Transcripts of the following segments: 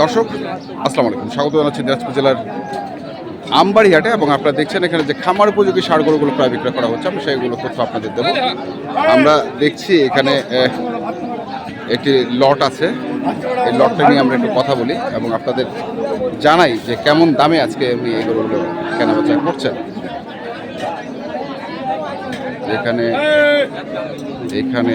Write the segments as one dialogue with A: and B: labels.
A: দর্শক, আসসালামু আলাইকুম। স্বাগত জানাচ্ছি দিনাজপুর জেলার আমবাড়ি হাটে এবং আপনারা দেখছেন এখানে যে খামার উপযোগী সার গরুগুলো প্রায় বিক্রয় করা হচ্ছে, আমি সেইগুলো তথ্য আপনাদের দেবো। আমরা দেখছি এখানে একটি লট আছে। এই লটটা নিয়ে আমরা একটু কথা বলি এবং আপনাদের জানাই যে কেমন দামে আজকে উনি এই গরুগুলো কেনাবেচা করছেন। এখানে এখানে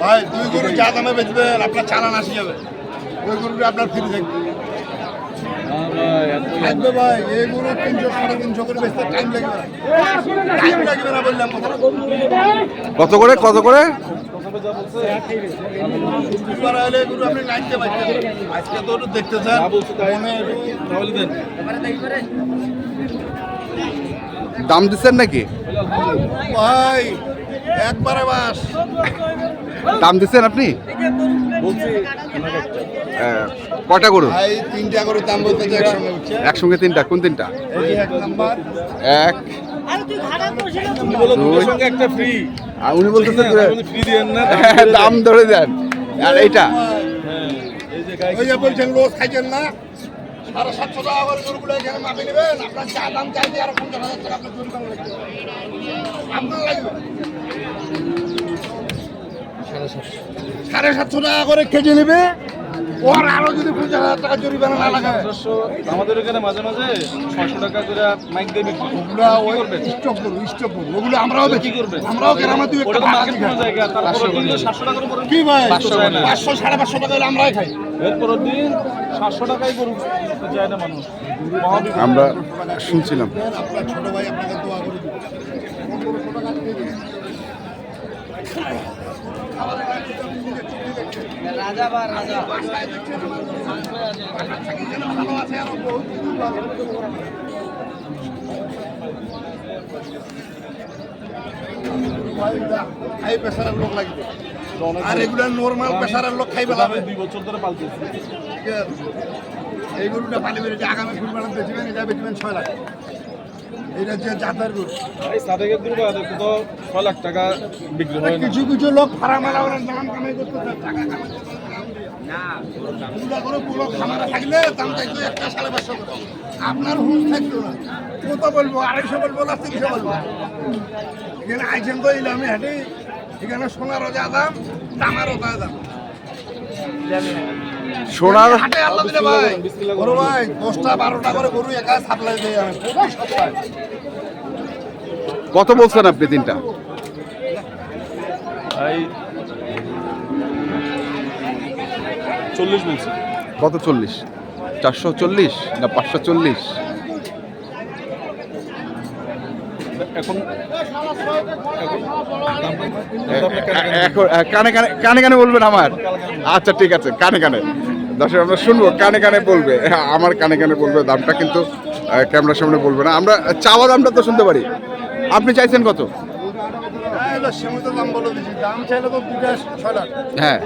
B: ভাই দুই গরু যা দামে বেচবেন আপনার চালান আসি যাবে। ওই গরুটা আপনার ফ্রি থাকবে। থাকবে ভাই এই গরু তিনশো সাড়ে তিনশো করে বেচতে টাইম লাগবে। টাইম লাগবে না বললাম
A: কত করে কত করে?
B: আজকে তো দেখতে চান
A: দাম দিচ্ছেন নাকি?
B: ভাই একবারে বাস।
A: দাম দিচ্ছেন আপনি? কটা কয়টা গরু?
B: তিনটা দাম বলতে একসঙ্গে
A: তিনটা কোন তিনটা?
B: এক
A: আর উনি বলতেছেন দাম ধরে দেন। আর এইটা?
C: এই যে গাই
B: ওই যে বলছেন রোজ খাইছেন না? সাড়ে সাতশো টাকা করে গরুগুলো এখানে মাপে নেবেন। আপনার যা দাম আর পঞ্চাশ হাজার টাকা আপনার জরিমানা লাগবে। আপনার লাগবে। সাড়ে সাতশো টাকা করে কেজি নেবে। ওর আরও যদি পঞ্চাশ হাজার টাকা জরিমানা না লাগে।
C: আমাদের এখানে মাঝে মাঝে ছয়শো টাকা করে মাইক বিক্রি করি।
B: ওই করব স্টক করব ওগুলো আমরাও
C: কি
B: দেখি
C: করবেন?
B: আমরাও গ্রামে দুই একটা
C: মার্কেট কোনো জায়গা তারপরে কিন্তু সাতশো টাকার উপরে
B: কি ভাই?
C: পাঁচশো
B: সাড়ে পাঁচশো টাকা হলে আমরাই খাই।
C: এরপরের দিন সাতশো টাকাই গরু যায় না মানুষ।
A: আমরা শুনছিলাম।
B: আপনার ছোট ভাই আপনাকে দিবে হাই প্রেসারের লোক লাগবে আর এগুলা নর্মাল প্রেসারের লোক খাইবে
C: আমি দুই বছর ধরে পালতেছি।
B: এই গরুটা পালি বেড়েছে আগামী ফুলবানা বেচবেন এটা বেচবেন ছয় লাখ। এটা যে জাতের গরু
C: এই সাদেকের গরু বাদে তো ছয় লাখ টাকা বিক্রি হয়
B: কিছু কিছু লোক ফার্ম এলাকার দাম কামাই করতে টাকা। আপনার হুঁশ থাকতো না। কত বলব? আড়াইশো বলব না তিনশো বলব? এখানে আইছেন তো এই হাঁটি। এখানে সোনারও যা দাম দামারও তা দাম।
A: সোনার
B: হাটে আল্লাহ দিলে ভাই দশটা বারোটা করে গরু একা সাপ্লাই দেয় আমি প্রতি সপ্তাহে
A: কত বলছেন আপনি তিনটা
C: চল্লিশ বলছি।
A: কত চল্লিশ? চারশো চল্লিশ না পাঁচশো চল্লিশ?
C: এখন
A: কানে কানে কানে কানে বলবেন আমার? আচ্ছা ঠিক আছে কানে কানে। দর্শক আমরা শুনব কানে কানে বলবে। হ্যাঁ, আমার কানে কানে বলবে দামটা কিন্তু ক্যামেরার সামনে বলবে না। আমরা চাওয়া দামটা তো শুনতে পারি। আপনি চাইছেন কত? হ্যাঁ।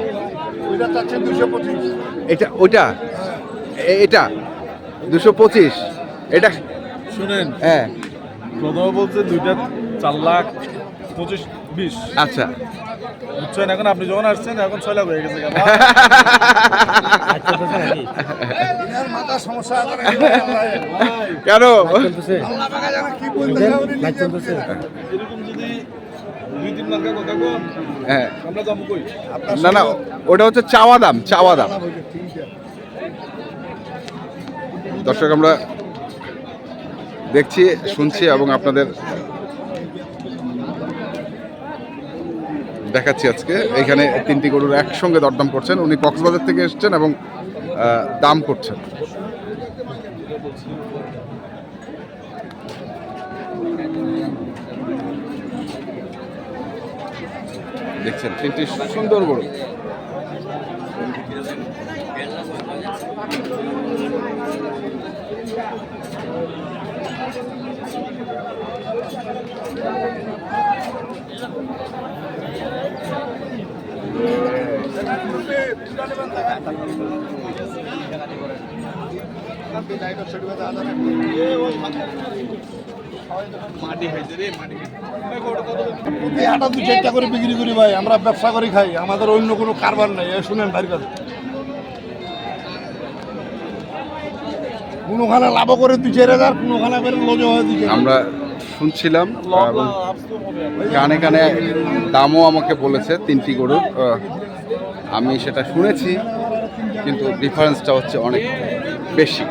A: এটা ওইটা? এটা? দুশো পঁচিশ। এটা?
C: শুনেন।
A: হ্যাঁ।
C: প্রথমে বলছে দুইটা চার লাখ পঁচিশ বিশ।
A: আচ্ছা।
C: বুঝছেন এখন আপনি যখন আসছেন এখন ছয় লাখ হয়ে গেছে কেন? এরকম যদি
A: হ্যাঁ। না না ওটা হচ্ছে চাওয়া দাম চাওয়া দাম। দর্শক আমরা দেখছি শুনছি এবং আপনাদের দেখাচ্ছি আজকে। এখানে তিনটি গরুর একসঙ্গে দরদাম করছেন। উনি কক্সবাজার থেকে এসছেন এবং দাম করছেন। দেখছেন, তিনটি সুন্দর গরু।
B: হাটা দু চারটা করে বিক্রি করি ভাই আমরা ব্যবসা করে খাই আমাদের অন্য কোনো কারবার নাই এ শুনেন ভাইয়ের কাছে কোনোখানে লাভ করে দুই চার হাজার কোনোখানে বের লজে হয় দুই
A: আমরা শুনছিলাম এবং কানে কানে দামও আমাকে বলেছে তিনটি গরুর আমি সেটা শুনেছি কিন্তু ডিফারেন্সটা হচ্ছে অনেক বেশি।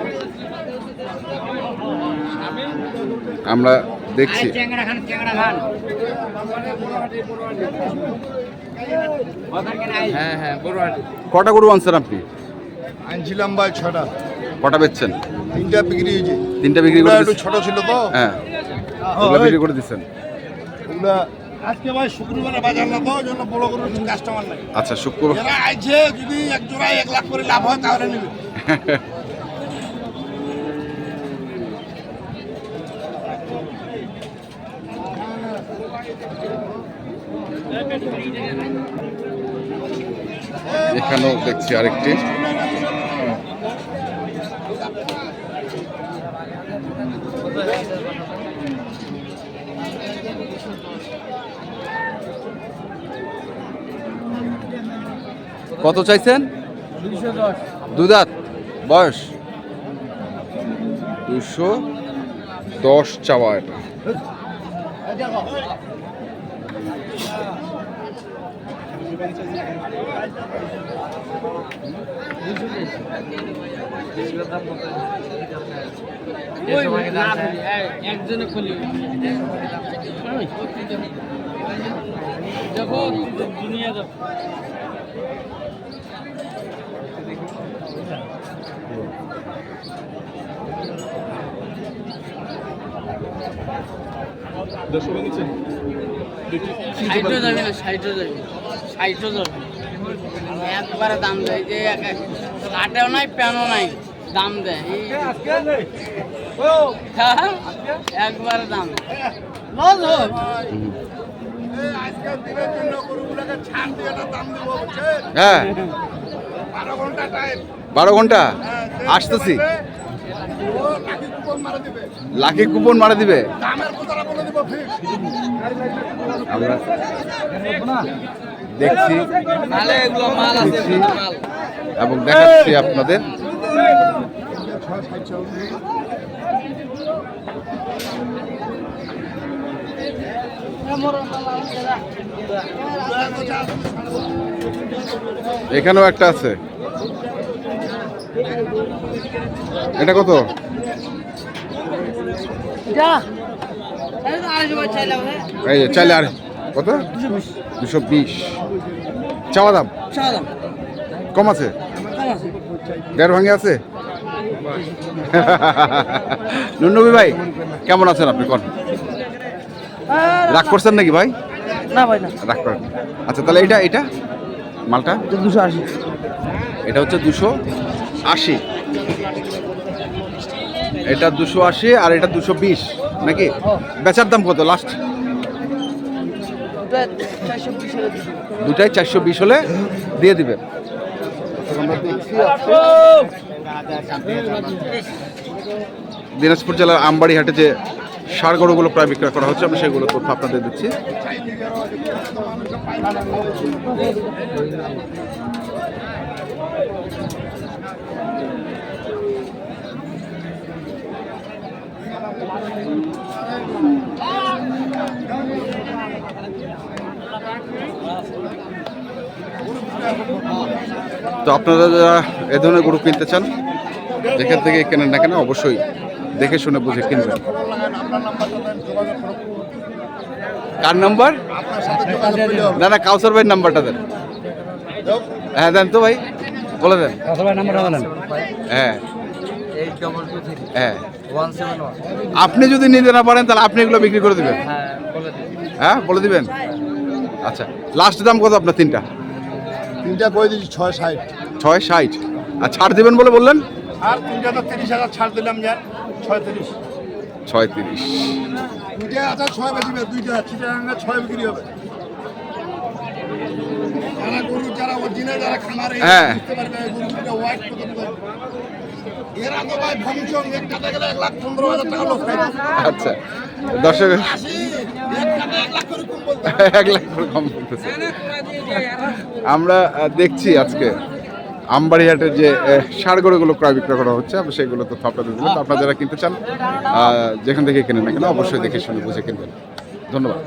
A: আমরা দেখছি।
D: হ্যাঁ হ্যাঁ
A: কটা গরু আনছেন আপনি?
B: আনছিলাম ভাই ছটা।
A: কটা বেচছেন?
B: তিনটা বিক্রি হয়েছে।
A: তিনটা বিক্রি করে?
B: ছোট ছিল তো।
A: হ্যাঁ।
B: হ্যাঁ,
A: বিক্রি করে দিচ্ছেন?
B: ওগুলা আজকে ভাই শুক্রবারে বাজার না তো জন্য বড় করে কাস্টমার নাই।
A: আচ্ছা শুক্রবার
B: এরা আইছে যদি এক জোড়ায় এক লাখ করে লাভ হয় তাহলে নেবে।
A: এখানেও দেখছি আরেকটি। কত চাইছেন? দুদাত বয়স? দুশো দশ চাওয়া এটা।
D: একজনে খুলি।
C: দেড়শো ভেঙেছেন
D: সাইটও যাবে। না সাইটও যাবে সাইটও যাবে একবারে দাম দেয় যে কাটেও নাই প্যানও নাই দাম দেয়। হ্যাঁ, একবারে দাম। লস হোক
A: হ্যাঁ।
B: বারো
A: ঘণ্টা ঘণ্টা? আসতেছি।
B: লাকি কুপন মারা দিবে।
A: লাকি কুপন মারা দিবে?
B: দামের কথাটা বলে দিব ফিক্স
A: আমরা দেখছি।
D: তাহলে এগুলো মাল আছে
A: দেখছি। এবং দেখাচ্ছি আপনাদের। এখানেও একটা আছে। এটা কত?
D: এই
A: যে চাইলে আর কত? দুশো বিশ। চাওয়া দাম? কম আছে? দেড় ভাঙে আছে? নুনবী ভাই কেমন আছেন আপনি? কোন? রাগ করছেন নাকি ভাই?
D: না ভাই না।
A: রাগ করেন আচ্ছা তাহলে এটা এটা? মালটা?
D: দুশো আশি।
A: এটা হচ্ছে দুশো আশি। এটা দুশো আশি আর এটা দুশো বিশ নাকি? বেচার দাম কত লাস্ট দুটাই চারশো বিশ হলে দিয়ে দিবেন। দিনাজপুর জেলার আমবাড়ি হাটে যে সার গরুগুলো প্রায় বিক্রয় করা হচ্ছে আমি সেগুলো তথ্য আপনাদের দিচ্ছি। তো আপনারা যারা এ ধরনের গরু কিনতে চান, যেখান থেকে কেনেন না কেন, অবশ্যই দেখে শুনে বুঝে কিনবেন। কার নাম্বার? না না কাউসার ভাইয়ের নাম্বারটা দেন। হ্যাঁ দেন তো ভাই বলে দেন।
D: সবাই নাম্বারটা বলেন।
A: হ্যাঁ। হ্যাঁ। আপনি যদি নিতে না পারেন তাহলে আপনি এগুলো বিক্রি করে দেবেন।
D: হ্যাঁ বলে দিন
A: হ্যাঁ বলে দিবেন? আচ্ছা লাস্ট দাম কত আপনার তিনটা?
B: তিনটা করে দিচ্ছি ছয় ষাট।
A: ছয় ষাট। আর ছাড় দেবেন বলে বললেন?
B: আর তিনটা তো তিরিশ হাজার ছাড় দিলাম যার
A: ছয় তিরিশ
B: ছয় যারা
A: হ্যাঁ। আচ্ছা দর্শক
B: এক লাখ করে কম বলতে
A: এক লাখ করে কম বলতেছে। আমরা দেখছি আজকে। আমবাড়িহাটের যে গরুগুলো ক্রয় বিক্রয় করা হচ্ছে আমরা সেগুলো তথ্য আপনাদের দিলাম তো আপনারা যারা কিনতে চান যেখান থেকে কেনেন না কেন, অবশ্যই দেখে শুনে বুঝে কিনবেন। ধন্যবাদ।